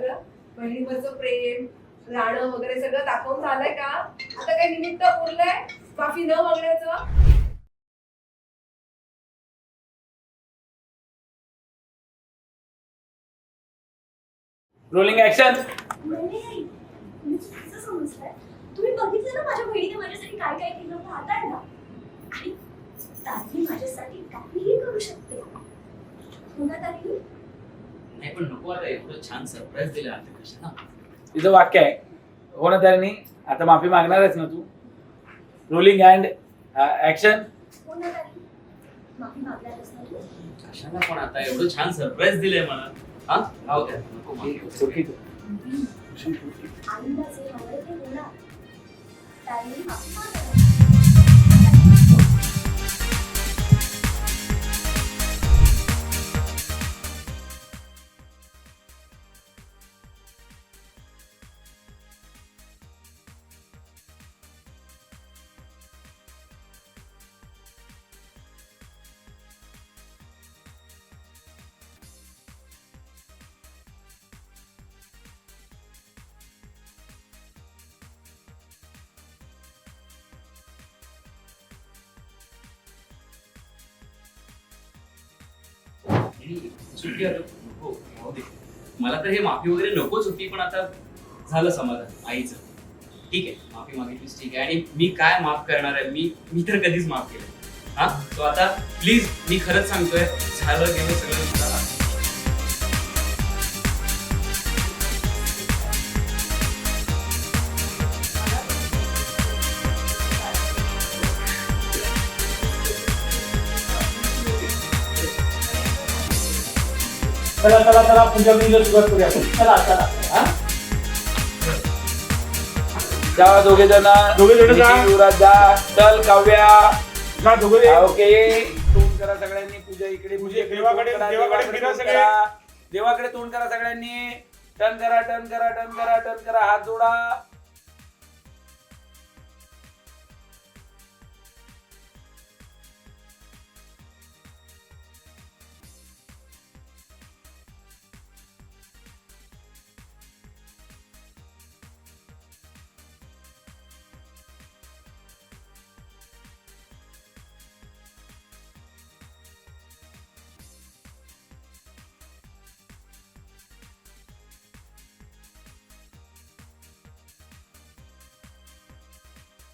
सगळं? बहिणीवरचं प्रेम राहणं वगैरे सगळं दाखवून झालंय का? आता काही निमित्त उरलंय? माफी न मागण्याचं? रोलिंग ऍक्शन नाही. तुम्ही चुकीचं समजताय. तुम्ही बघितलं ना माझ्या बहिणीने माझ्यासाठी काय काय केलं पाहताय ना. आणि ताई माझ्यासाठी काहीही करू शकते. हो ना ताई नाही पण नको आता एवढं छान सरप्राईज दिलं आता कशाला? तिचं वाक्य आहे. हो ना त्याने आता माफी मागणारच ना तू. रोलिंग हँड ऍक्शन कशाला पण आता एवढं छान सरप्राईज दिलंय मला. हा? राहू द्या नको मागे. होणार माफी मागणार सुट्टी आता नको मला तर हे माफी वगैरे नकोच होती पण आता झालं समाधान आईचं. ठीक आहे माफी मागितलीस ठीक आहे. आणि मी काय माफ करणार आहे? मी मी तर कधीच माफ केलं हा? तो आता प्लीज मी खरंच सांगतोय झालं गेलं सगळं चला चला चला पूजा बिजा सुरुवात करूया. चला चला. हा? जा दोघे जण. दोघे जण जा. युवराज जा. चल काव्या. ना दोघे. हा, ओके. तोंड करा सगळ्यांनी. पूजा इकडे पूजा इकडे, देवाकडे- तोंड करा, देवाकडे फिरा तोंड सगळे. करा. देवाकडे तोंड करा सगळ्यांनी. टर्न करा टर्न करा टर्न करा टर्न करा. हात जोडा.